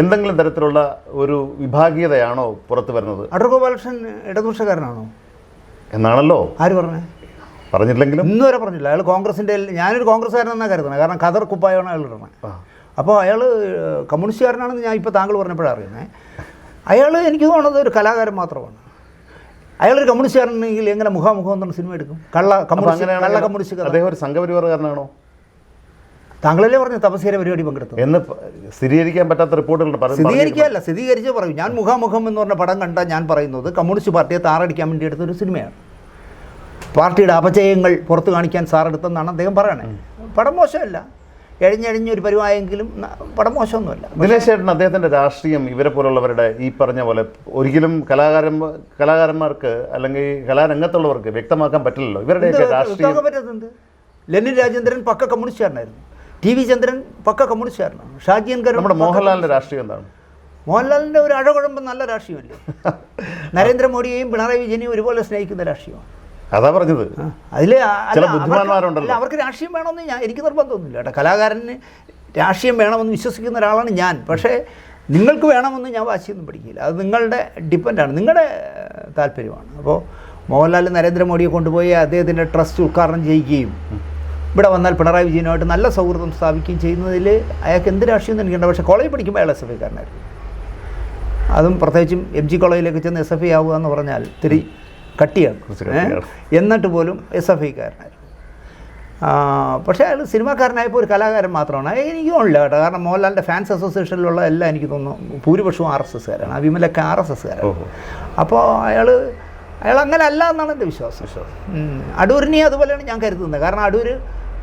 എന്തെങ്കിലും തരത്തിലുള്ള ഒരു വിഭാഗീയതയാണോ പുറത്തു വരുന്നത്? അടൂർ ഗോപാലകൃഷ്ണൻ ഇടതുപക്ഷക്കാരനാണോ? എന്നാണല്ലോ. ആര് പറഞ്ഞേ? പറഞ്ഞില്ലെങ്കിലും? ഇന്ന് വരെ പറഞ്ഞില്ല. അയാൾ കോൺഗ്രസിന്റെ ഞാനൊരു കോൺഗ്രസ്സുകാരനെന്നാണ് കരുതുന്നത്. കാരണം ഖദർ കുപ്പായാണ് അയാൾ ഇടുന്നത് അപ്പോൾ അയാൾ കമ്മ്യൂണിസ്റ്റുകാരനാണെന്ന് ഞാൻ ഇപ്പോൾ താങ്കൾ പറഞ്ഞപ്പോഴാണ് അറിയുന്നത് അയാൾ എനിക്ക് തോന്നുന്നത് ഒരു കലാകാരൻ മാത്രമാണ്. അയാളൊരു കമ്മ്യൂണിസ്റ്റുകാരനെങ്കിൽ എങ്ങനെ മുഖാമുഖം എന്നുള്ള സിനിമ എടുക്കും? കള്ള കമ്മ്യൂണിസ്റ്റ് കള്ള കമ്മ്യൂണിസ്റ്റ് അദ്ദേഹം ഒരു സംഘപരിവാറുകാരനാണോ താങ്കളല്ലേ പറഞ്ഞു തപസ്യയുടെ പരിപാടി പങ്കെടുത്തു എന്ന് സ്ഥിരീകരിക്കാൻ പറ്റാത്ത റിപ്പോർട്ടുകളുണ്ട്. സ്ഥിരീകരിക്കുകയല്ല സ്ഥിരീകരിച്ച് പറയും. ഞാൻ മുഖാമുഖം എന്ന് പറഞ്ഞ പടം കണ്ട ഞാൻ പറയുന്നത് കമ്മ്യൂണിസ്റ്റ് പാർട്ടിയെ താറടിക്കാൻ വേണ്ടി എടുത്തൊരു സിനിമയാണ്. പാർട്ടിയുടെ അപചയങ്ങൾ പുറത്തു കാണിക്കാൻ സാർ എടുത്തെന്നാണ് അദ്ദേഹം പറയണേ. പടം മോശമല്ല. എഴിഞ്ഞെഴിഞ്ഞൊരു പരിവായെങ്കിലും പടം മോശമൊന്നുമല്ല. ദിനേശ് ചേട്ടൻ അദ്ദേഹത്തിന്റെ രാഷ്ട്രീയം ഇവരെ പോലുള്ളവരുടെ ഈ പറഞ്ഞ പോലെ ഒരിക്കലും കലാകാരൻ കലാകാരന്മാർക്ക് അല്ലെങ്കിൽ കലാരംഗത്തുള്ളവർക്ക് വ്യക്തമാക്കാൻ പറ്റില്ലല്ലോ. ഇവരുടെ രാഷ്ട്രീയം ലെനിൻ രാജേന്ദ്രൻ പക്ക കമ്മ്യൂണിസ്റ്റ് കമ്മ്യൂണിസ്റ്റുകാരനായിരുന്നു ടി വി ചന്ദ്രൻ പക്ക കമ്മ്യൂണിസ്റ്റുകാരനാണ്. ഷാജിയൻ കരു നമ്മുടെ മോഹൻലാലിന്റെ രാഷ്ട്രീയം എന്താണ്? മോഹൻലാലിന്റെ ഒരു അഴകുഴമ്പം നല്ല രാഷ്ട്രീയമല്ലേ? നരേന്ദ്രമോദിയെയും പിണറായി വിജയനെയും ഒരുപോലെ സ്നേഹിക്കുന്ന രാഷ്ട്രീയമാണ്. അതാ പറഞ്ഞത്. അതിൽ ചില ബുദ്ധിമാന്മാരുണ്ടല്ലോ. അവർക്ക് രാഷ്ട്രീയം വേണമെന്ന് ഞാൻ എനിക്ക് നിർബന്ധമൊന്നുമില്ല കേട്ടോ. കലാകാരന് രാഷ്ട്രീയം വേണമെന്ന് വിശ്വസിക്കുന്ന ഒരാളാണ് ഞാൻ. പക്ഷേ നിങ്ങൾക്ക് വേണമെന്ന് ഞാൻ വാശിയൊന്നും പഠിക്കില്ല അത് നിങ്ങളുടെ ഡിപ്പെൻഡാണ്. നിങ്ങളുടെ താല്പര്യമാണ്. അപ്പോൾ മോഹൻലാൽ നരേന്ദ്രമോദിയെ കൊണ്ടുപോയി അദ്ദേഹത്തിന്റെ ട്രസ്റ്റ് ഉദ്ഘാടനം ചെയ്യുകയും ഇവിടെ വന്നാൽ പിണറായി വിജയനുമായിട്ട് നല്ല സൗഹൃദം സ്ഥാപിക്കുകയും ചെയ്യുന്നതിൽ അയാൾക്ക് എന്ത് രാഷ്ട്രീയം എനിക്കുണ്ട് പക്ഷേ കോളേജ് പഠിക്കുമ്പോൾ അയാൾ എസ് എഫ് ഐക്കാരനായിരുന്നു അതും പ്രത്യേകിച്ചും എം ജി കോളേജിലേക്ക് ചെന്ന് എസ് എഫ് ഐ ആവുക എന്ന് പറഞ്ഞാൽ ഇത്തിരി കട്ടിയാണ്. എന്നിട്ട് പോലും എസ് എഫ് ഐക്കാരനായിരുന്നു പക്ഷേ അയാൾ സിനിമാക്കാരനായപ്പോൾ ഒരു കലാകാരൻ മാത്രമാണ്. എനിക്ക് തോന്നില്ല കേട്ടോ. കാരണം മോഹൻലാലിന്റെ ഫാൻസ് അസോസിയേഷനിലുള്ള എല്ലാം എനിക്ക് തോന്നുന്നു ഭൂരിപക്ഷവും ആർ എസ് എസ്സുകാരാണ് വിമലൊക്കെ ആർ എസ് എസ്സുകാരാണ്. അപ്പോൾ അയാൾ അയാൾ അങ്ങനെ അല്ല എന്നാണ് എന്റെ വിശ്വാസം. അടൂരിനെ അതുപോലെയാണ് ഞാൻ കരുതുന്നത്. കാരണം അടൂർ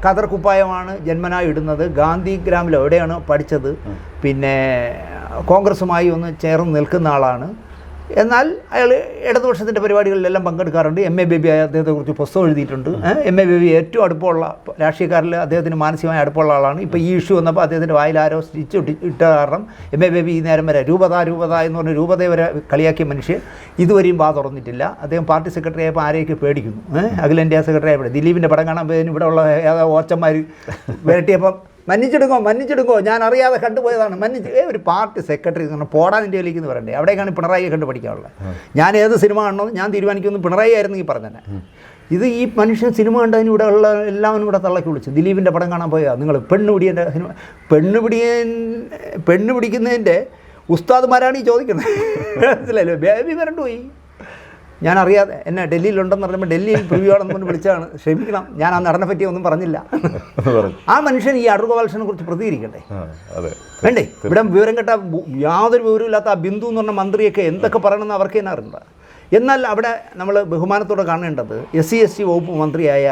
ഖദർ കുപ്പായമാണ് ജന്മനാ ഇടുന്നത്. ഗാന്ധി ഗ്രാമിൽ എവിടെയാണ് പഠിച്ചത്? പിന്നെ കോൺഗ്രസുമായി ഒന്ന് ചേർന്ന് നിൽക്കുന്ന ആളാണ്. എന്നാൽ അയാൾ ഇടതുപക്ഷത്തിന്റെ പരിപാടികളിലെല്ലാം പങ്കെടുക്കാറുണ്ട്. എം എ ബേബി അദ്ദേഹത്തെക്കുറിച്ച് പുസ്തകം എഴുതിയിട്ടുണ്ട്. എം എ ബേബി ഏറ്റവും അടുപ്പമുള്ള രാഷ്ട്രീയക്കാരിൽ അദ്ദേഹത്തിന് മാനസികമായി അടുപ്പമുള്ള ആളാണ്. ഇപ്പോൾ ഈ ഇഷ്യൂ വന്നപ്പോൾ അദ്ദേഹത്തിന്റെ വായിൽ ആരോ സ്റ്റിച്ച് ഇട്ട കാരണം എം എ ബേബി ഈ നേരം വരെ രൂപത രൂപത എന്ന് പറഞ്ഞ രൂപതയെ വരെ കളിയാക്കിയ മനുഷ്യൻ ഇതുവരെയും വാ തുറന്നിട്ടില്ല. അദ്ദേഹം പാർട്ടി സെക്രട്ടറി ആയപ്പോൾ ആരെയൊക്കെ പേടിക്കുന്നു? അഖിലേന്ത്യാ സെക്രട്ടറി ആയപ്പോൾ. ദിലീപിന്റെ പടം കാണാൻ പോയതിന് ഇവിടെ ഉള്ള ഏതോ ഓച്ചന്മാർ വരട്ടിയപ്പം മന്നിച്ചെടുക്കോ മന്നിച്ചെടുക്കോ. ഞാൻ അറിയാതെ കണ്ടുപോയതാണ്. മന്നിച്ച് ഏ ഒരു പാർട്ടി സെക്രട്ടറി എന്ന് പറഞ്ഞാൽ പോടാൻ ഇന്ത്യയിലേക്ക് എന്ന് പറയണ്ടേ അവിടേക്കാണ് പിണറായിയെ കണ്ട് പഠിക്കാനുള്ളത് ഞാൻ ഏത് സിനിമ ആണോ ഞാൻ തീരുമാനിക്കുന്നു പിണറായി ആയിരുന്നു ഈ പറഞ്ഞത്. ഇത് ഈ മനുഷ്യൻ സിനിമ കണ്ടതിന് ഇവിടെ ഉള്ള എല്ലാവരും ഇവിടെ തള്ളക്കി വിളിച്ചു. ദിലീപിന്റെ പടം കാണാൻ പോയാൽ നിങ്ങൾ പെണ്ണുപിടിയന്റെ സിനിമ പെണ്ണുപിടിയൻ പെണ്ണുപിടിക്കുന്നതിന്റെ പിടിക്കുന്നതിന്റെ ഉസ്താദുമാരാണ് ഈ ചോദിക്കുന്നത്. മനസ്സിലായല്ലോ? ബേബി വരണ്ടു പോയി ഞാൻ അറിയാതെ എന്നെ ഡൽഹിയിലുണ്ടെന്ന് പറയുമ്പോൾ ഡൽഹിയിൽ പ്രിവ്യൂ ആണെന്ന് പറഞ്ഞ് വിളിച്ചാണ് ക്ഷമിക്കണം ഞാൻ ആ നടനെ പറ്റി ഒന്നും പറഞ്ഞില്ല. ആ മനുഷ്യൻ ഈ അടൂർ ഗോപാലകൃഷ്ണനെ കുറിച്ച് പ്രതികരിക്കട്ടെ? വേണ്ടേ? ഇവിടെ വിവരം കേട്ട യാതൊരു യാതൊരു വിവരമില്ലാത്ത ആ ബിന്ദു എന്ന് പറഞ്ഞ മന്ത്രിയൊക്കെ എന്തൊക്കെ പറയണമെന്ന് അവർക്ക് തന്നെ അറിയണ്ട എന്നാൽ അവിടെ നമ്മൾ ബഹുമാനത്തോടെ കാണേണ്ടത് എസ് സി എസ് ടി വകുപ്പ് മന്ത്രിയായ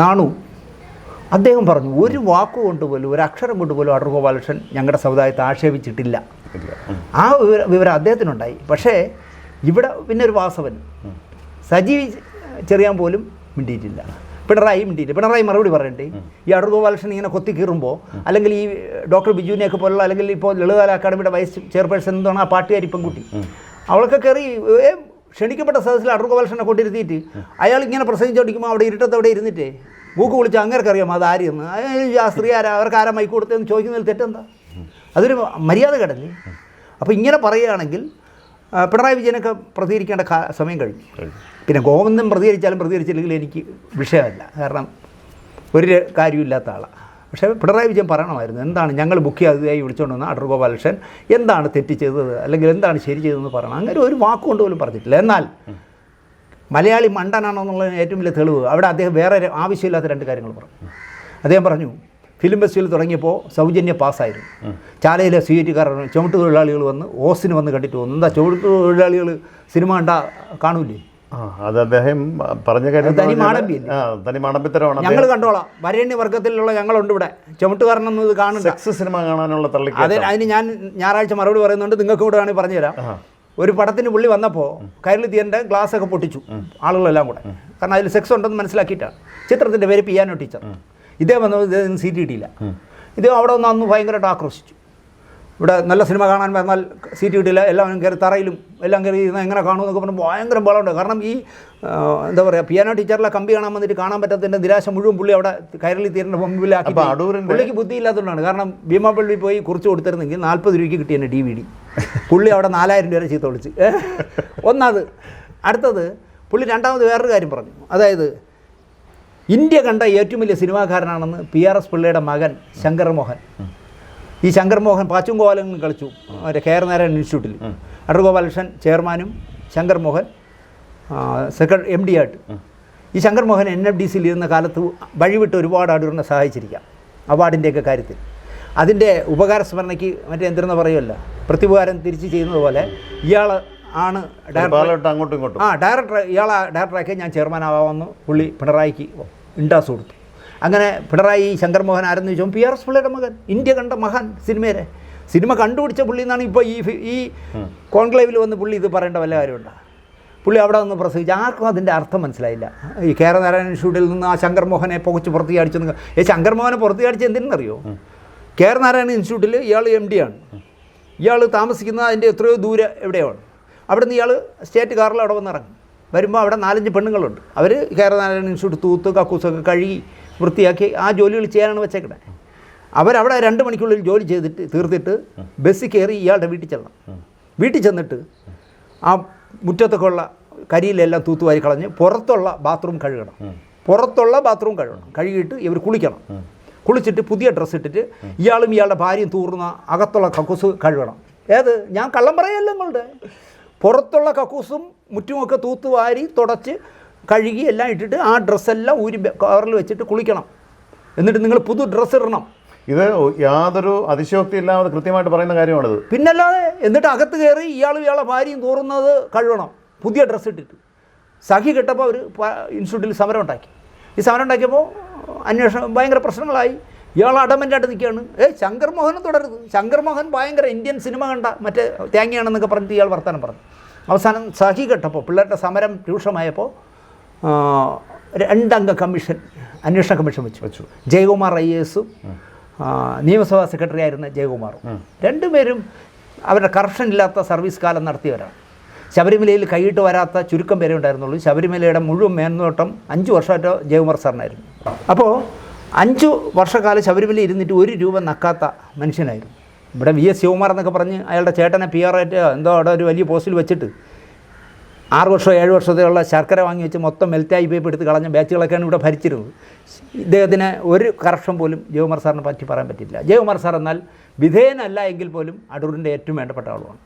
നാണു അദ്ദേഹം പറഞ്ഞു ഒരു വാക്ക് കൊണ്ടുപോലും ഒരു അക്ഷരം കൊണ്ടുപോലും അടൂർ ഗോപാലകൃഷ്ണൻ ഞങ്ങളുടെ സമുദായത്തെ ആക്ഷേപിച്ചിട്ടില്ല. ആ വിവര വിവരം അദ്ദേഹത്തിനുണ്ടായി. പക്ഷേ ഇവിടെ പിന്നെ ഒരു വാസവൻ. സജി ചെറിയാൻ പോലും മിണ്ടിയിട്ടില്ല. പിണറായി മിണ്ടിയില്ല. പിണറായി മറുപടി പറയണ്ടേ? ഈ അടൂർ ഗോപാലകൃഷ്ണൻ ഇങ്ങനെ കൊത്തി കീറുമ്പോൾ അല്ലെങ്കിൽ ഈ ഡോക്ടർ ബിജുവിനെയൊക്കെ പോലുള്ള അല്ലെങ്കിൽ ഇപ്പോൾ ലളിതകല അക്കാദമിയുടെ വൈസ് ചെയർപേഴ്സൺ എന്താണ് ആ പാട്ടുകാരി പെൺകുട്ടി. അവളൊക്കെ കയറി ക്ഷണിക്കപ്പെട്ട സദസ്സിൽ അടൂർ ഗോപാലകൃഷ്ണനെ കൊണ്ടിരുത്തിയിട്ട് അയാൾ ഇങ്ങനെ പ്രസംഗിച്ചോണ്ടിരിക്കുമ്പോൾ അവിടെ ഇരുട്ടത്തവിടെ ഇരുന്നിട്ട്? മൂക്ക് വിളിച്ച് അങ്ങനെ അറിയാം അത് ആരെയെന്ന്? ആ സ്ത്രീ ആരാ? അവർക്ക് ആരാ മൈക്ക് കൊടുത്തതെന്ന് ചോദിക്കുന്നതിൽ തെറ്റെന്താ? അതൊരു മര്യാദ കടഞ്ഞ് അപ്പോൾ ഇങ്ങനെ പറയുകയാണെങ്കിൽ പിണറായി വിജയനൊക്കെ പ്രതികരിക്കേണ്ട സമയം കഴിഞ്ഞു. പിന്നെ ഗോവിന്ദൻ പ്രതികരിച്ചാലും പ്രതികരിച്ചില്ലെങ്കിൽ എനിക്ക് വിഷയമല്ല. കാരണം ഒരു കാര്യമില്ലാത്ത ആളാണ് പക്ഷേ പിണറായി വിജയൻ പറയണമായിരുന്നു എന്താണ് ഞങ്ങൾ ബുക്ക് ചെയ്തതായി വിളിച്ചുകൊണ്ട് വന്ന അടൂർ ഗോപാലകൃഷ്ണൻ? എന്താണ് തെറ്റ് ചെയ്തത്? അല്ലെങ്കിൽ എന്താണ് ശരി ചെയ്തതെന്ന് പറയണം? അങ്ങനെ ഒരു വാക്കുകൊണ്ട് പോലും പറഞ്ഞിട്ടില്ല. എന്നാൽ മലയാളി മണ്ടനാണോ എന്നുള്ളതിന് ഏറ്റവും വലിയ തെളിവ് അവിടെ അദ്ദേഹം വേറെ ആവശ്യമില്ലാത്ത രണ്ട് കാര്യങ്ങൾ പറഞ്ഞു. അദ്ദേഹം പറഞ്ഞു ഫിലിം ഫെസ്റ്റിവൽ തുടങ്ങിയപ്പോൾ സൗജന്യ പാസ്സായിരുന്നു. ചാലയിലെ സ്വീകരിക്കാർ ചുമട്ട് തൊഴിലാളികൾ വന്ന് ഓസിന് വന്ന് കണ്ടിട്ട് പോകുന്നു എന്താ ചുമട്ട് തൊഴിലാളികൾ സിനിമ കണ്ടാ കാണൂലേ അത് അദ്ദേഹം പറഞ്ഞ കാര്യം തനി മാടമ്പിത്തരമാണ്. ഞങ്ങൾ കണ്ടോളാം. വരേണ്യ വർഗത്തിലുള്ള ഞങ്ങളുണ്ട് ഇവിടെ. ചുമട്ടുകാരനൊന്നും ഇത് സെക്സ് സിനിമ കാണാനുള്ള തള്ളി അതെ അതിന് ഞാൻ ഞായറാഴ്ച മറുപടി പറയുന്നുണ്ട്. നിങ്ങൾക്ക് കൂടെ വേണമെങ്കിൽ പറഞ്ഞുതരാം ഒരു പടത്തിന് പുള്ളി വന്നപ്പോൾ കയറിൽ തീയന്റെ ഗ്ലാസ് ഒക്കെ പൊട്ടിച്ചു ആളുകളെല്ലാം കൂടെ. കാരണം അതിൽ സെക്സ് ഉണ്ടെന്ന് മനസ്സിലാക്കിയിട്ടാണ്. ചിത്രത്തിന്റെ പേര് പിയാനോ ടീച്ചർ. ഇദ്ദേഹം വന്നത് ഇദ്ദേഹത്തിന് സീറ്റ് കിട്ടിയില്ല. ഇദ്ദേഹം അവിടെ വന്ന് അന്ന് ഭയങ്കരമായിട്ട് ആക്രോശിച്ചു. ഇവിടെ നല്ല സിനിമ കാണാൻ വന്നാൽ സീറ്റ് കിട്ടില്ല എല്ലാവരും കയറി തറയിലും എല്ലാം കയറി ഇരുന്ന് എങ്ങനെ കാണുമെന്നൊക്കെ പറഞ്ഞ് ഭയങ്കര ബലമുണ്ട് കാരണം ഈ എന്താ പറയുക പിയാനോ ടീച്ചറിലെ കമ്പി കാണാൻ വന്നിട്ട് കാണാൻ പറ്റാത്തതിന്റെ നിരാശ മുഴുവൻ പുള്ളി അവിടെ കയറി തീരേണ്ട മുമ്പിലാക്കി പുള്ളിക്ക് ബുദ്ധിയില്ലാത്തതുകൊണ്ടാണ്. കാരണം ഭീമാപ്പള്ളി പോയി കുറിച്ച് കൊടുത്തിരുന്നെങ്കിൽ നാൽപ്പത് രൂപയ്ക്ക് കിട്ടിയ ഡി വി ഡി പുള്ളി അവിടെ നാലായിരം രൂപ ചീത്ത വിളിച്ച്. ഒന്നത് അടുത്തത് പുള്ളി രണ്ടാമത് വേറൊരു കാര്യം പറഞ്ഞു. അതായത് ഇന്ത്യ കണ്ട ഏറ്റവും വലിയ സിനിമാകാരനാണെന്ന് പി ആർ എസ് പിള്ളയുടെ മകൻ ശങ്കർ മോഹൻ. ഈ ശങ്കർ മോഹൻ പാച്ചും ഗോപാലനും കളിച്ചു. മറ്റേ കെ ആർ നാരായണൻ ഇൻസ്റ്റിറ്റ്യൂട്ടിൽ. അടൂർ ഗോപാലകൃഷ്ണൻ ചെയർമാനും Shankar Mohan secretary M D ആയിട്ട്. ഈ Shankar Mohan N F D സിയിൽ ഇരുന്ന കാലത്ത് വഴിവിട്ട് ഒരുപാട് അടൂരിനെ സഹായിച്ചിരിക്കാം അവാർഡിന്റെയൊക്കെ കാര്യത്തിൽ. അതിന്റെ ഉപകാര സ്മരണയ്ക്ക് മറ്റേ എന്തിരുന്ന പറയുമല്ല പ്രത്യുപകാരം തിരിച്ച് ചെയ്യുന്നത് പോലെ ഇയാൾ ആണ് ഡയറക്ടർ അങ്ങോട്ടും ഇങ്ങോട്ടും. ആ ഡയറക്ടർ ഇയാളെ ഡയറക്ടറാക്കി ഞാൻ ചെയർമാൻ ആവാമെന്ന് പുള്ളി പിണറായിക്ക് ഇൻഡാസ് കൊടുത്തു. അങ്ങനെ പിണറായി ശങ്കർ മോഹൻ ആരെന്ന് ചോദിച്ചു പി ആർ എസ് പിള്ളയുടെ മകൻ. ഇന്ത്യ കണ്ട മഹാൻ സിനിമയിലെ സിനിമ കണ്ടുപിടിച്ച പുള്ളി എന്നാണ് ഇപ്പോൾ ഈ ഈ കോൺക്ലേവിൽ വന്ന് പുള്ളി ഇത് പറയേണ്ട വല്ല കാര്യമുണ്ടോ? പുള്ളി അവിടെ നിന്ന് പ്രസംഗിച്ചു ആർക്കും അതിന്റെ അർത്ഥം മനസ്സിലായില്ല. ഈ കേരനാരായണ ഇൻസ്റ്റിറ്റ്യൂട്ടിൽ നിന്ന് ആ ശങ്കർ മോഹനെ പുകച്ച് പുറത്ത് അടിച്ചു ഏ ശങ്കർ മോഹനെ പുറത്ത് അടിച്ച് എന്തിനെന്നറിയോ? കേരനാരായണ ഇൻസ്റ്റിറ്റ്യൂട്ടിൽ ഇയാൾ എം ഡി ആണ്. ഇയാൾ താമസിക്കുന്നത് അതിന്റെ എത്രയോ ദൂരെ എവിടെയാണ് അവിടെ നിന്ന് ഇയാൾ സ്റ്റേറ്റ് കാറിൽ അവിടെ വന്ന് ഇറങ്ങും വരുമ്പോൾ അവിടെ നാലഞ്ച് പെണ്ണുങ്ങളുണ്ട്. അവർ കേരളനാരായണ ഇൻസ്റ്റിറ്റ്യൂട്ട് തൂത്ത് കക്കൂസൊക്കെ കഴുകി വൃത്തിയാക്കി ആ ജോലികൾ ചെയ്യാനാണ് വെച്ചേക്കണേ. അവരവിടെ രണ്ട് മണിക്കുള്ളിൽ ജോലി ചെയ്തിട്ട് തീർത്തിട്ട് ബസ്സിൽ കയറി ഇയാളുടെ വീട്ടിൽ ചെല്ലണം. വീട്ടിൽ ചെന്നിട്ട് ആ മുറ്റത്തൊക്കെ ഉള്ള കരിയിലെല്ലാം തൂത്തുവാരി കളഞ്ഞ് പുറത്തുള്ള ബാത്റൂം കഴുകണം. പുറത്തുള്ള ബാത്റൂം കഴുകണം. കഴുകിയിട്ട് ഇവർ കുളിക്കണം. കുളിച്ചിട്ട് പുതിയ ഡ്രസ്സ് ഇട്ടിട്ട് ഇയാളും ഇയാളുടെ ഭാര്യയും തൂർന്ന അകത്തുള്ള കക്കൂസ് കഴുകണം. ഏത്? ഞാൻ കള്ളം പറയല്ല നിങ്ങളുടെ? പുറത്തുള്ള കക്കൂസും മുറ്റുമൊക്കെ തൂത്തുവാരി തുടച്ച് കഴുകി എല്ലാം ഇട്ടിട്ട് ആ ഡ്രസ്സെല്ലാം ഊരി കവറിൽ വെച്ചിട്ട് കുളിക്കണം. എന്നിട്ട് നിങ്ങൾ പുതു ഡ്രസ്സ് ഇടണം. ഇത് യാതൊരു അതിശയോക്തി ഇല്ലാതെ കൃത്യമായിട്ട് പറയുന്ന കാര്യമാണിത്. പിന്നല്ലാതെ എന്നിട്ട് അകത്ത് കയറി ഇയാളും ഇയാളെ ഭാര്യയും തോറുന്നത് കഴുകണം. പുതിയ ഡ്രസ്സ് ഇട്ടിട്ട്. സഖി കിട്ടപ്പോൾ അവർ ഇൻസ്റ്റിറ്റ്യൂട്ടിൽ സമരം ഉണ്ടാക്കി. ഈ സമരം ഉണ്ടാക്കിയപ്പോൾ അന്വേഷണം ഭയങ്കര പ്രശ്നങ്ങളായി. ഇയാൾ അടമന്റായിട്ട് നിൽക്കുകയാണ്. ഏ ശങ്കർ മോഹനും തുടരുത്. ശങ്കർ മോഹൻ ഭയങ്കര ഇന്ത്യൻ സിനിമ കണ്ട മറ്റേ തേങ്ങയാണെന്നൊക്കെ പറഞ്ഞിട്ട് ഇയാൾ വർത്തമാനം പറഞ്ഞു. അവസാനം സഹി കെട്ടപ്പോൾ പിള്ളേരുടെ സമരം രൂക്ഷമായപ്പോൾ രണ്ടംഗ കമ്മീഷൻ അന്വേഷണ കമ്മീഷൻ വെച്ചു. വെച്ചു. ജയകുമാർ ഐ എസും നിയമസഭാ സെക്രട്ടറി ആയിരുന്ന ജയകുമാറും. രണ്ടുപേരും അവരുടെ കറപ്ഷൻ ഇല്ലാത്ത സർവീസ് കാലം നടത്തിയവരാണ്. ശബരിമലയിൽ കൈയിട്ട് വരാത്ത ചുരുക്കം പേരെ ഉണ്ടായിരുന്നുള്ളൂ. ശബരിമലയുടെ മുഴുവൻ മേൽനോട്ടം അഞ്ച് വർഷമായിട്ട് ജയകുമാർ സാറിനായിരുന്നു. അപ്പോൾ അഞ്ച് വർഷക്കാലം ശബരിമല ഇരുന്നിട്ട് ഒരു രൂപ നക്കാത്ത മനുഷ്യനായിരുന്നു. ഇവിടെ വി എസ് ശിവകുമാർ എന്നൊക്കെ പറഞ്ഞ് അയാളുടെ ചേട്ടനെ പി ആർ ആയിട്ട് എന്തോ അവിടെ ഒരു വലിയ പോസ്റ്റിൽ വെച്ചിട്ട് ആറ് വർഷമോ ഏഴ് വർഷത്തെയുള്ള ശർക്കര വാങ്ങി വെച്ച് മൊത്തം മെൽറ്റായി പേപ്പ് എടുത്ത് കളഞ്ഞ ബാച്ചുകളൊക്കെയാണ് ഇവിടെ ഭരിച്ചിരുന്നത്. ഇദ്ദേഹത്തിന് ഒരു കറക്ഷൻ പോലും ജയകുമാർ സാറിനെ പറ്റി പറയാൻ പറ്റില്ല. ജയകുമാർ സാർ എന്നാൽ വിധേയനല്ല എങ്കിൽ പോലും അടൂരിന്റെ ഏറ്റവും വേണ്ടപ്പെട്ട ആളുമാണ്.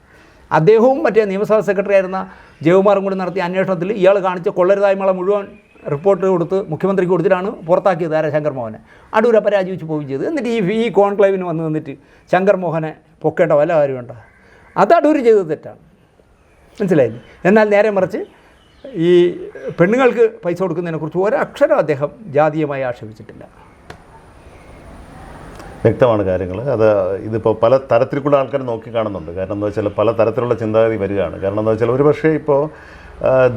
അദ്ദേഹവും മറ്റേ നിയമസഭാ സെക്രട്ടറി ആയിരുന്ന ജയകുമാറും കൂടി നടത്തിയ അന്വേഷണത്തിൽ ഇയാൾ കാണിച്ച കൊള്ളരുതായ്മകളെ മുഴുവൻ റിപ്പോർട്ട് കൊടുത്ത് മുഖ്യമന്ത്രിക്ക് കൊടുത്തിട്ടാണ് പുറത്താക്കിയത് ആരെ ശങ്കർ മോഹനെ. അടൂർ പരാജയിച്ച് പോവുകയും ചെയ്തു. എന്നിട്ട് ഈ ഈ കോൺക്ലേവിന് വന്ന് നിന്നിട്ട് ശങ്കർ മോഹനെ പൊക്കേണ്ട വല്ല കാര്യമുണ്ടോ? അത് അടൂർ ചെയ്തത് തെറ്റാണ്. മനസ്സിലായില്ലേ? എന്നാൽ നേരെ മറിച്ച് ഈ പെണ്ണുങ്ങൾക്ക് പൈസ കൊടുക്കുന്നതിനെക്കുറിച്ച് ഒരക്ഷരം അദ്ദേഹം ജാതീയമായി ആക്ഷേപിച്ചിട്ടില്ല. വ്യക്തമാണ് കാര്യങ്ങൾ. അത് ഇതിപ്പോൾ പല തരത്തിൽ കൂടെ ആൾക്കാർ നോക്കി കാണുന്നുണ്ട്. കാരണം എന്താ വെച്ചാൽ പല തരത്തിലുള്ള ചിന്താഗതി വരികയാണ്. കാരണം എന്താ വെച്ചാൽ ഒരുപക്ഷേ ഇപ്പോൾ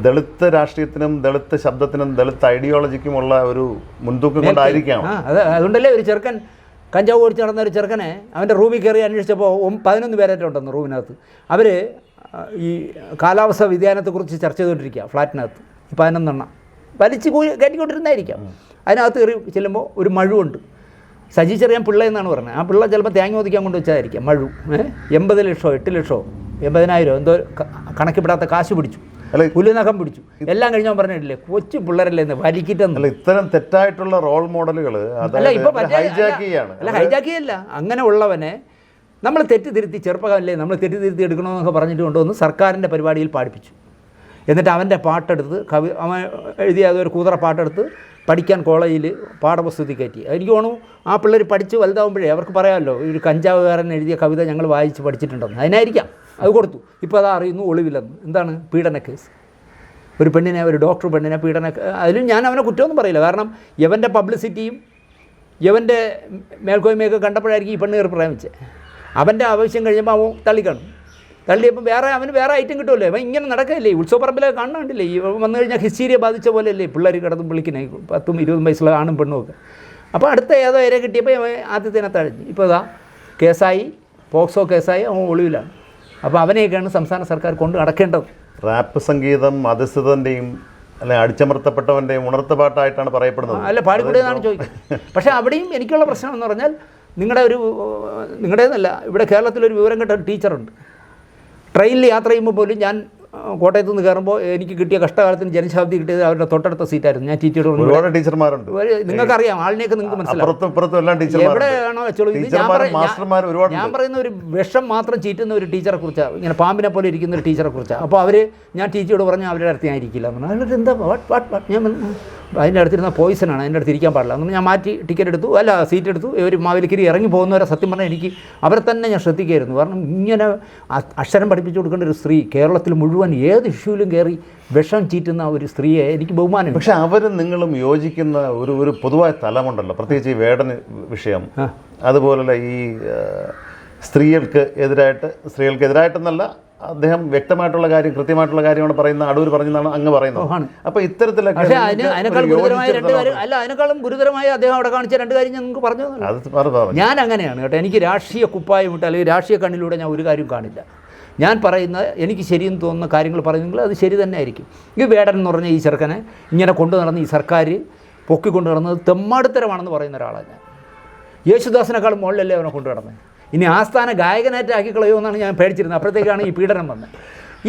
ദളിത് രാഷ്ട്രീയത്തിനും ദളിത് ശബ്ദത്തിനും ദളിത് ഐഡിയോളജിക്കുമുള്ള ഒരു മുൻതൂക്കം കൊണ്ടായിരിക്കാം അതുകൊണ്ടല്ലേ ഒരു ചെറുക്കൻ കഞ്ചാവ് ഓടിച്ച് നടന്ന ഒരു ചെറുക്കനെ അവന്റെ റൂമിൽ കയറി അന്വേഷിച്ചപ്പോൾ പതിനൊന്ന് പേരേറ്റം ഉണ്ടെന്ന് റൂമിനകത്ത്. അവർ ഈ കാലാവസ്ഥ വ്യതിയാനത്തെക്കുറിച്ച് ചർച്ച ചെയ്തുകൊണ്ടിരിക്കുക ഫ്ലാറ്റിനകത്ത്. ഈ പതിനൊന്നെണ്ണം. വലിച്ച് കയറ്റിക്കൊണ്ടിരുന്നായിരിക്കാം അതിനകത്ത് കയറി ചെല്ലുമ്പോൾ ഒരു മഴുവുണ്ട്. സജി ചെറിയാൻ പിള്ള എന്നാണ് പറഞ്ഞത്. ആ പിള്ള ചിലപ്പോൾ തേങ്ങ ഒതുക്കാൻ കൊണ്ട് വെച്ചതായിരിക്കാം മഴു. എൺപത് ലക്ഷമോ എട്ട് ലക്ഷമോ എൺപതിനായിരമോ എന്തോ കണക്കിപ്പെടാത്ത കാശ് പിടിച്ചു. അല്ല പുല്ലുനഖം പിടിച്ചു. എല്ലാം കഴിഞ്ഞാൽ പറഞ്ഞിട്ടില്ലേ കൊച്ചു പിള്ളേരല്ലേ എന്ന് വലിക്കിട്ടെന്ന്. ഇത്തരം തെറ്റായിട്ടുള്ള റോൾ മോഡലുകൾ അല്ല ഇപ്പൊ ഹൈജാക്ക് അല്ല ഹൈജാക്ക് ചെയ്യല്ല. അങ്ങനെ ഉള്ളവനെ നമ്മൾ തെറ്റ് തിരുത്തി ചെറുപ്പകാലല്ലേ നമ്മൾ തെറ്റ് തിരുത്തി എടുക്കണമെന്നൊക്കെ പറഞ്ഞിട്ട് കൊണ്ടുവന്ന് സർക്കാരിന്റെ പരിപാടിയിൽ പാടിപ്പിച്ചു. എന്നിട്ട് അവന്റെ പാട്ടെടുത്ത് കവി അവൻ എഴുതിയ ഒരു കൂതറ പാട്ടെടുത്ത് പഠിക്കാൻ കോളേജിൽ പാഠപുസ്തകത്തിൽ കയറ്റി. എനിക്ക് തോന്നുന്നു ആ പിള്ളേർ പഠിച്ച് വലുതാവുമ്പോഴേ അവർക്ക് പറയാമല്ലോ ഒരു കഞ്ചാവുകാരൻ എഴുതിയ കവിത ഞങ്ങൾ വായിച്ച് പഠിച്ചിട്ടുണ്ടെന്ന്. അതിനായിരിക്കാം. അത് കൊടുത്തു. ഇപ്പോൾ അത് അറിയുന്നു ഒളിവില്ലെന്ന്. എന്താണ് പീഡന കേസ്? ഒരു പെണ്ണിനെ ഒരു ഡോക്ടർ പെണ്ണിനെ പീഡന അതിലും ഞാൻ അവനെ കുറ്റമൊന്നും പറയില്ല. കാരണം യവന്റെ പബ്ലിസിറ്റിയും യവന്റെ മേൽക്കോയ്മയൊക്കെ കണ്ടപ്പോഴായിരിക്കും ഈ പെണ്ണ് കയറി പ്രേമിച്ചത് അവന്റെ ആവശ്യം കഴിയുമ്പോൾ അവൻ തള്ളിക്കാണും. തള്ളിയപ്പോൾ വേറെ അവന് വേറെ ഐറ്റം കിട്ടുമല്ലോ. അവൻ ഇങ്ങനെ നടക്കില്ലേ? ഉത്സവപ്പറമ്പിലൊക്കെ കാണുന്നുണ്ടല്ലേ ഈ വന്നു കഴിഞ്ഞാൽ ഹിസ്റ്റീരിയ ബാധിച്ച പോലെയല്ലേ? പിള്ളേർ കിടന്നും വിളിക്കണേ പത്തും ഇരുപതും വയസ്സുള്ള ആണും പെണ്ണും ഒക്കെ. അപ്പോൾ അടുത്ത ഏതോ ഇര കിട്ടിയപ്പോൾ അവൻ ആദ്യത്തിനകത്ത് അഴിഞ്ഞു ഇപ്പോൾ ഇതാ കേസായി പോക്സോ കേസായി അവൻ ഒളിവിലാണ്. അപ്പോൾ അവനെയൊക്കെയാണ് സംസ്ഥാന സർക്കാർ കൊണ്ട് നടക്കേണ്ടത് റാപ്പ് സംഗീതം അധിസ്ഥിതന്റെയും അല്ലെ അടിച്ചമർത്തപ്പെട്ടവന്റെയും ഉണർത്തുപാട്ടായിട്ടാണ് പറയപ്പെടുന്നത്. അല്ല പാടിക്കൂടിയതാണ് ചോദിക്കുന്നത്. പക്ഷേ അവിടെയും എനിക്കുള്ള പ്രശ്നം എന്ന് പറഞ്ഞാൽ നിങ്ങളുടെ ഒരു നിങ്ങളുടേതല്ല ഇവിടെ കേരളത്തിലൊരു വിവരം കേട്ട ഒരു ടീച്ചറുണ്ട്. ട്രെയിനിൽ യാത്ര ചെയ്യുമ്പോൾ പോലും ഞാൻ കോട്ടയത്ത് നിന്ന് കയറുമ്പോൾ എനിക്ക് കിട്ടിയ കഷ്ടകാലത്തിന് ജനശാബ്ദി കിട്ടിയത് അവരുടെ തൊട്ടടുത്ത സീറ്റായിരുന്നു. ഞാൻ ടി ടിയോട് ഒരുപാട് ടീച്ചർമാരുണ്ട്. നിങ്ങൾക്കറിയാം ആളിനെയൊക്കെ നിങ്ങൾക്ക് മനസ്സിലാവും. എവിടെയാണോ വെച്ചോളൂ. ഞാൻ പറയുന്ന ഒരു വിഷം മാത്രം ചീറ്റുന്ന ഒരു ടീച്ചറെ കുറിച്ചാണ് ഇങ്ങനെ പാമ്പിനെ പോലെ ഇരിക്കുന്ന ഒരു ടീച്ചറെ കുറിച്ചാണ് അപ്പോൾ അവർ ഞാൻ ടീച്ചറോട് പറഞ്ഞു അവരുടെ അടുത്ത് ഞാൻ ഇരിക്കില്ല പറഞ്ഞു. എന്താ? വാട്ട് വാട്ട് വാട്ട് ഞാൻ അതിന്റെ അടുത്തിരുന്ന പോയിസണാണ് അതിന്റെ അടുത്ത് ഇരിക്കാൻ പാടില്ല. അതുകൊണ്ട് ഞാൻ മാറ്റി ടിക്കറ്റ് എടുത്തു. അല്ല സീറ്റ് എടുത്തു. ഇവർ മാവേലിക്കരി ഇറങ്ങി പോകുന്നവരെ സത്യം പറഞ്ഞാൽ എനിക്ക് അവരെ തന്നെ ഞാൻ ശ്രദ്ധിക്കുകയായിരുന്നു കാരണം ഇങ്ങനെ അക്ഷരം പഠിപ്പിച്ചു കൊടുക്കേണ്ട ഒരു സ്ത്രീ കേരളത്തിൽ മുഴുവൻ ഏത് ഇഷ്യൂവിലും കയറി വിഷം ചീറ്റുന്ന ഒരു സ്ത്രീയെ എനിക്ക് ബഹുമാനം പക്ഷെ അവരും നിങ്ങളും യോജിക്കുന്ന ഒരു ഒരു പൊതുവായ തലമുണ്ടല്ലോ. പ്രത്യേകിച്ച് ഈ വേടന വിഷയം. അതുപോലെ ഈ സ്ത്രീകൾക്ക് എതിരായിട്ട് സ്ത്രീകൾക്ക് എതിരായിട്ടെന്നല്ല അദ്ദേഹം വ്യക്തമായിട്ടുള്ള കാര്യം കൃത്യമായിട്ടുള്ള കാര്യമാണ് പറയുന്നത്. അടൂർ പറഞ്ഞെന്നാണ് അങ്ങ് പറയുന്നത്. അപ്പൊ ഇത്തരത്തിലൊക്കെ അല്ല അതിനേക്കാളും ഗുരുതരമായി അദ്ദേഹം അവിടെ കാണിച്ച രണ്ട് കാര്യം പറ പറഞ്ഞു ഞാൻ അങ്ങനെയാണ് കേട്ടോ. എനിക്ക് രാഷ്ട്രീയ കുപ്പായം ഇട്ട് അല്ലെങ്കിൽ രാഷ്ട്രീയ കണ്ണിലൂടെ ഞാൻ ഒരു കാര്യം കാണില്ല. ഞാൻ പറയുന്ന എനിക്ക് ശരിയെന്ന് തോന്നുന്ന കാര്യങ്ങൾ പറയുന്നെങ്കിൽ അത് ശരി തന്നെ ആയിരിക്കും. ഈ വേടൻ എന്ന് പറഞ്ഞ ഈ ചെറുക്കനെ ഇങ്ങനെ കൊണ്ടു നടന്ന ഈ സർക്കാർ പൊക്കിക്കൊണ്ട് നടന്നത് തെമ്മാടിത്തരമാണെന്ന് പറയുന്ന ഒരാളാണ് ഞാൻ. യേശുദാസിനേക്കാളും മുകളിലല്ലേ അവനെ കൊണ്ടു നടന്നത് ഇനി ആസ്ഥാന ഗായകനായിട്ട് ആക്കി എന്നാണ് ഞാൻ പേടിച്ചിരുന്നത്. അപ്പോഴത്തേക്കാണ് ഈ പീഡനം വന്നത്.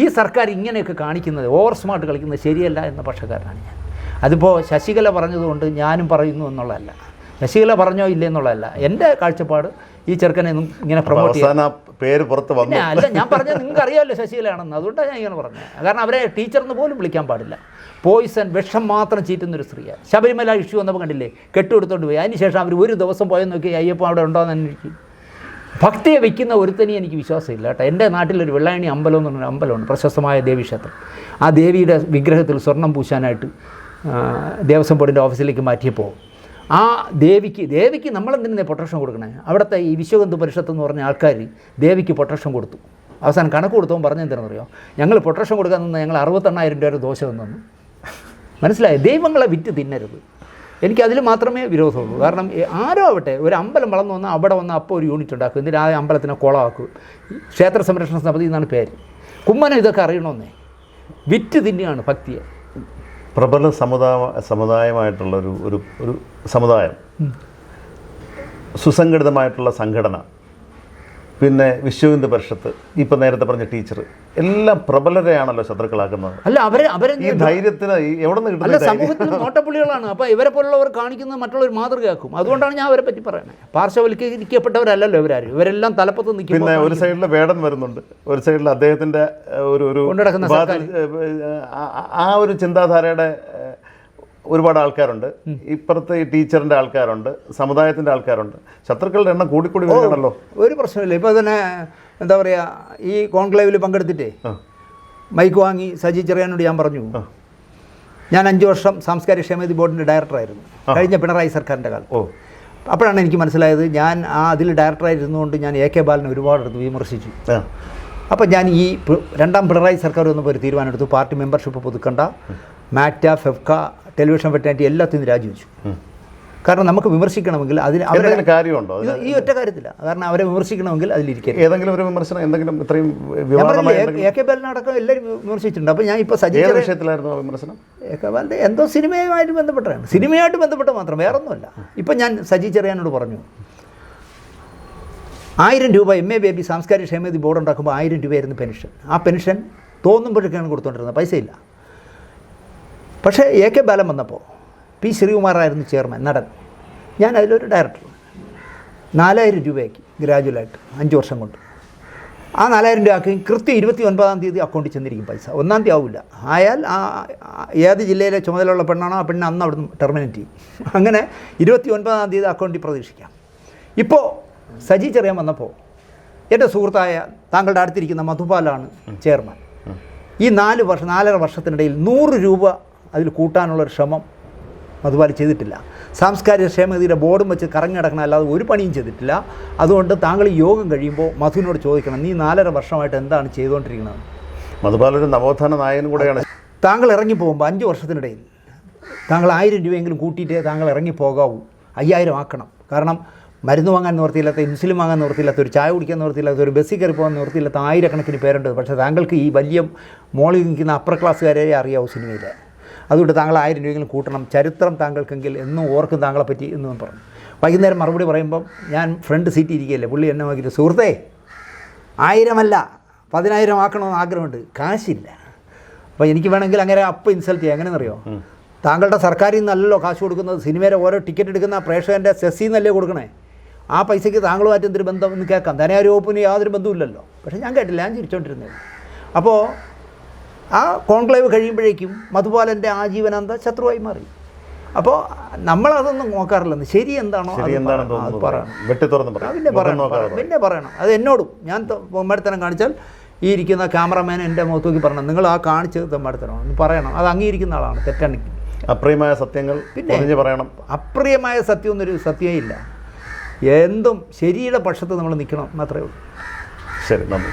ഈ സർക്കാർ ഇങ്ങനെയൊക്കെ കാണിക്കുന്നത് ഓവർ സ്മാർട്ട് കളിക്കുന്നത് ശരിയല്ല എന്ന പക്ഷക്കാരനാണ് ഞാൻ. അതിപ്പോൾ ശശികല പറഞ്ഞതുകൊണ്ട് ഞാനും പറയുന്നു എന്നുള്ളതല്ല. ശശികല പറഞ്ഞോ ഇല്ലേ എന്നുള്ളതല്ല. എന്റെ കാഴ്ചപ്പാട് ഈ ചെറുക്കനെ ഇങ്ങനെ പ്രൊമോട്ട് ചെയ്യാൻ പേര് പുറത്ത് വന്നു. അല്ല ഞാൻ പറഞ്ഞത് നിങ്ങൾക്ക് അറിയാമല്ലോ ശശികലയാണെന്ന്. അതുകൊണ്ടാണ് ഞാൻ ഇങ്ങനെ പറഞ്ഞത്. കാരണം അവരെ ടീച്ചർന്ന് പോലും വിളിക്കാൻ പാടില്ല. പോയിസൺ വിഷം മാത്രം ചീറ്റുന്നൊരു സ്ത്രീയാണ്. ശബരിമല ഇഷ്യൂ വന്നപ്പോൾ കണ്ടില്ലേ കെട്ടുകൊടുത്തോണ്ട് പോയി. അതിനുശേഷം അവർ ഒരു ദിവസം പോയെന്ന് നോക്കി അയ്യപ്പം അവിടെ ഉണ്ടോ എന്ന് അന്വേഷിക്കും. ഭക്തിയെ വയ്ക്കുന്ന ഒരുത്തനെ എനിക്ക് വിശ്വാസമില്ല കേട്ടോ. എന്റെ നാട്ടിലൊരു വെള്ളായണി അമ്പലം എന്ന് പറഞ്ഞൊരു അമ്പലമുണ്ട്. പ്രശസ്തമായ ദേവീക്ഷേത്രം ആ ദേവിയുടെ വിഗ്രഹത്തിൽ സ്വർണം പൂശാനായിട്ട് ദേവസ്വം ബോർഡിന്റെ ഓഫീസിലേക്ക് മാറ്റിയപ്പോൾ ആ ദേവിക്ക് ദേവിക്ക് നമ്മളെന്തിനെ പൊട്ടക്ഷൻ കൊടുക്കണേ? അവിടുത്തെ ഈ വിശ്വഗന്ധു പരിഷത്ത് എന്ന് പറഞ്ഞ ആൾക്കാർ ദേവിക്ക് പൊട്ടക്ഷൻ കൊടുത്തു. അവസാനം കണക്ക് കൊടുത്തവൻ പറഞ്ഞു അറിയോ ഞങ്ങൾ പൊട്ടക്ഷൻ കൊടുക്കാൻ നിന്ന് ഞങ്ങൾ അറുപത്തെണ്ണായിരം രൂപ ഒരു ദോശ തന്നു. മനസ്സിലായി? ദൈവങ്ങളെ വിറ്റ് തിന്നരുത്. എനിക്ക് അതിൽ മാത്രമേ വിരോധമുള്ളൂ. കാരണം ആരോ ആവട്ടെ ഒരു അമ്പലം വളർന്നു വന്നാൽ അവിടെ വന്ന് അപ്പോൾ ഒരു യൂണിറ്റ് ഉണ്ടാക്കും. എന്നിട്ട് ആ അമ്പലത്തിനെ കുളമാക്കും. ക്ഷേത്ര സംരക്ഷണ സമിതി എന്നാണ് പേര്. കുമ്മനം ഇതൊക്കെ അറിയണമെന്നേ? വിറ്റ് തിന്നെയാണ് ഭക്തിയെ. പ്രബല സമുദായ സമുദായമായിട്ടുള്ള ഒരു ഒരു സമുദായം. സുസംഘടിതമായിട്ടുള്ള സംഘടന. പിന്നെ വിശ്വഹിന്ദു പരിഷത്ത് ഇപ്പൊ നേരത്തെ പറഞ്ഞ ടീച്ചർ എല്ലാം പ്രബലരെയാണല്ലോ ശത്രുക്കളാക്കുന്നത്. അല്ല അവരെ അവരെ ഈ ധൈര്യത്തിന് എവിടെ നിന്ന് അല്ല സമൂഹത്തിൽ നോട്ടപ്പുള്ളികളാണ്. അപ്പോൾ ഇവരെ പോലുള്ളവർ കാണിക്കുന്നത് മറ്റുള്ളവർ മാതൃകയാക്കും. അതുകൊണ്ടാണ് ഞാൻ അവരെ പറ്റി പറയുന്നത്. പാർശ്വവൽക്കരിക്കപ്പെട്ടവരല്ലല്ലോ ഇവരാരും. ഇവരെല്ലാം തലപ്പത്ത് നിൽക്കും പിന്നെ ഒരു സൈഡിൽ വേടൻ വരുന്നുണ്ട്. ഒരു സൈഡിൽ അദ്ദേഹത്തിന്റെ ഒരു ഒരു ആ- ഒരു ചിന്താധാരയുടെ ഒരുപാട് ആൾക്കാരുണ്ട്. ഇപ്പുറത്തെ ടീച്ചറിന്റെ ആൾക്കാരുണ്ട് സമുദായത്തിന്റെ ആൾക്കാരുണ്ട്. ശത്രുക്കളുടെ എണ്ണം കൂടിക്കൂടി വരികയാണല്ലോ. ഒരു പ്രശ്നമില്ല. ഇപ്പോൾ തന്നെ എന്താ പറയുക ഈ കോൺക്ലേവിൽ പങ്കെടുത്തിട്ടേ മൈക്ക് വാങ്ങി സജി ചെറിയാനോട് ഞാൻ പറഞ്ഞു. ഞാൻ അഞ്ച് വർഷം സാംസ്കാരിക ക്ഷേമനിധി ബോർഡിന്റെ ഡയറക്ടറായിരുന്നു. കഴിഞ്ഞ പിണറായി സർക്കാരിന്റെ കാലം അപ്പോഴാണ് എനിക്ക് മനസ്സിലായത് ഞാൻ ആ അതിൽ ഡയറക്ടറായിരുന്നുകൊണ്ട് ഞാൻ എ കെ ബാലനെ ഒരുപാട് എടുത്ത് വിമർശിച്ചു. അപ്പോൾ ഞാൻ ഈ രണ്ടാം പിണറായി സർക്കാർ വന്നപ്പോൾ ഒരു തീരുമാനമെടുത്തു. പാർട്ടി മെമ്പർഷിപ്പ് പുതുക്കണ്ട. മാറ്റ ഫെഫ്ക ടെലിവിഷൻ വെറ്റാനിറ്റി എല്ലാത്തിനും രാജിവെച്ചു. കാരണം നമുക്ക് വിമർശിക്കണമെങ്കിൽ അതിന് അവരെ എന്തെങ്കിലും കാര്യമുണ്ടോ? ഈ ഒറ്റ കാര്യത്തില്ല കാരണം അവരെ വിമർശിക്കണമെങ്കിൽ അതിലിരിക്കും ഏതെങ്കിലും ഒരു വിമർശനം എന്തെങ്കിലും ഇത്രയും എ കെ ബാലിനടക്കം എല്ലാവരും വിമർശിച്ചിട്ടുണ്ട്. അപ്പോൾ ഞാൻ ഇപ്പോൾ സജീവ വിഷയത്തിലായിരുന്നു വിമർശനം? എ കെ ബാലിന്റെ എന്തോ സിനിമയുമായിട്ട് ബന്ധപ്പെട്ടാണ്. സിനിമയായിട്ട് ബന്ധപ്പെട്ട് മാത്രം വേറെ ഒന്നുമല്ല ഇപ്പം ഞാൻ സജി ചെറിയാനോട് പറഞ്ഞു. ആയിരം രൂപ എം എ ബേബി സാംസ്കാരിക ക്ഷേമനിധി ബോർഡ് ഉണ്ടാക്കുമ്പോൾ ആയിരം രൂപയായിരുന്നു പെൻഷൻ. ആ പെൻഷൻ തോന്നുമ്പോഴൊക്കെയാണ് കൊടുത്തുകൊണ്ടിരുന്നത് പൈസയില്ല. പക്ഷേ എ കെ ബാലൻ വന്നപ്പോൾ പി ശ്രീകുമാറായിരുന്നു ചെയർമാൻ നടൻ. ഞാൻ അതിലൊരു ഡയറക്ടർ നാലായിരം രൂപയാക്കി ഗ്രാജുവലായിട്ട് അഞ്ച് വർഷം കൊണ്ട്. ആ നാലായിരം രൂപ ആക്കി കൃത്യം ഇരുപത്തി ഒൻപതാം തീയതി അക്കൗണ്ടിൽ ചെന്നിരിക്കും പൈസ. ഒന്നാം തീയതി ആവില്ല. ആയാൽ ആ ഏത് ജില്ലയിലെ ചുമതലയുള്ള പെണ്ണാണോ ആ പെണ്ണ് അന്ന് അവിടുന്ന് ടെർമിനേറ്റ് ചെയ്യും. അങ്ങനെ ഇരുപത്തി ഒൻപതാം തീയതി അക്കൗണ്ടിൽ പ്രതീക്ഷിക്കാം. ഇപ്പോൾ സജി ചെറിയാൻ വന്നപ്പോൾ എന്റെ സുഹൃത്തായ താങ്കളുടെ അടുത്തിരിക്കുന്ന മധുപാലാണ് ചെയർമാൻ. ഈ നാല് വർഷം നാലര വർഷത്തിനിടയിൽ നൂറ് രൂപ അതിൽ കൂട്ടാനുള്ളൊരു ശ്രമം അതുപോലെ ചെയ്തിട്ടില്ല. സാംസ്കാരിക ക്ഷേമഗതിയുടെ ബോർഡും വെച്ച് കറങ്ങി നടക്കണം അല്ലാതെ ഒരു പണിയും ചെയ്തിട്ടില്ല. അതുകൊണ്ട് താങ്കൾ ഈ യോഗം കഴിയുമ്പോൾ മധുവിനോട് ചോദിക്കണം നീ നാലര വർഷമായിട്ട് എന്താണ് ചെയ്തുകൊണ്ടിരിക്കുന്നത്? മധുപാലൊരു നവോത്ഥാന നായകനും കൂടെയാണ്. താങ്കൾ ഇറങ്ങി ഇറങ്ങിപ്പോകുമ്പോൾ അഞ്ച് വർഷത്തിനിടയിൽ താങ്കൾ ആയിരം രൂപയെങ്കിലും കൂട്ടിയിട്ടേ താങ്കൾ ഇറങ്ങിപ്പോകാവൂ അയ്യായിരം ആക്കണം. കാരണം മരുന്ന് വാങ്ങാൻ നിവർത്തിയില്ലാത്ത ഇൻസുലിൻ വാങ്ങാൻ നിവർത്തിയില്ലാത്ത ഒരു ചായ കുടിക്കാൻ നിവർത്തിയില്ലാത്ത ഒരു ബസ്സിൽ കയറി പോകാൻ നിവർത്തിയില്ലാത്ത ആയിരക്കണക്കിന് പേരുണ്ട്. പക്ഷേ താങ്കൾക്ക് ഈ വലിയ മോളിൽ നിൽക്കുന്ന അപ്പർ ക്ലാസ്സുകാരെ അറിയാവൂ സിനിമയിൽ അതുകൊണ്ട് താങ്കൾ ആയിരം രൂപയെങ്കിലും കൂട്ടണം. ചരിത്രം താങ്കൾക്കെങ്കിൽ എന്നും ഓർക്കും താങ്കളെ പറ്റി എന്ന് പറഞ്ഞു. വൈകുന്നേരം മറുപടി പറയുമ്പം ഞാൻ ഫ്രണ്ട് സീറ്റ് ഇരിക്കുകയല്ലേ? പുള്ളി എന്നെ നോക്കിയിട്ട് സുഹൃത്തേ ആയിരമല്ല പതിനായിരം ആക്കണമെന്ന് ആഗ്രഹമുണ്ട്. കാശില്ല. അപ്പോൾ എനിക്ക് വേണമെങ്കിൽ അങ്ങനെ അപ്പം ഇൻസൾട്ട് ചെയ്യാം. എങ്ങനെയെന്നറിയോ? താങ്കളുടെ സർക്കാരിൽ നിന്നല്ലല്ലോ കാശ് കൊടുക്കുന്നത്. സിനിമയുടെ ഓരോ ടിക്കറ്റ് എടുക്കുന്ന പ്രേക്ഷകന്റെ സെസ്സിൽ നിന്നല്ലേ കൊടുക്കണേ? ആ പൈസയ്ക്ക് താങ്കളുമായിട്ട് എന്തൊരു ബന്ധം? എന്ന് കേൾക്കാം. ധനകാര്യ വകുപ്പിന് യാതൊരു ബന്ധമില്ലല്ലോ പക്ഷേ ഞാൻ കേട്ടില്ല. ഞാൻ ചിരിച്ചോണ്ടിരുന്നത് അപ്പോൾ ആ കോൺക്ലേവ് കഴിയുമ്പോഴേക്കും മധുപാലന്റെ ആജീവനാന്ത ശത്രുവായി മാറി. അപ്പോൾ നമ്മളതൊന്നും നോക്കാറില്ലെന്ന് ശരി എന്താണോ അത് പറയണം. പിന്നെ പറയണം പിന്നെ പറയണം. അത് എന്നോടും. ഞാൻ തെമ്മാടിത്തരം കാണിച്ചാൽ ഈ ഇരിക്കുന്ന ക്യാമറമാൻ എന്റെ മുഖത്ത് നോക്കി പറയണം. നിങ്ങൾ ആ കാണിച്ചത് തെമ്മാടിത്തരമാണ് പറയണം. അത് അംഗീകരിക്കുന്ന ആളാണ്. തെറ്റാണെങ്കിൽ അപ്രിയമായ സത്യങ്ങൾ പിന്നെ. പറയണം. അപ്രിയമായ സത്യം എന്നൊരു സത്യമേ ഇല്ല എന്തും ശരിയുടെ പക്ഷത്ത് നമ്മൾ നിൽക്കണം മാത്രമേ ഉള്ളൂ. ശരി നന്ദി.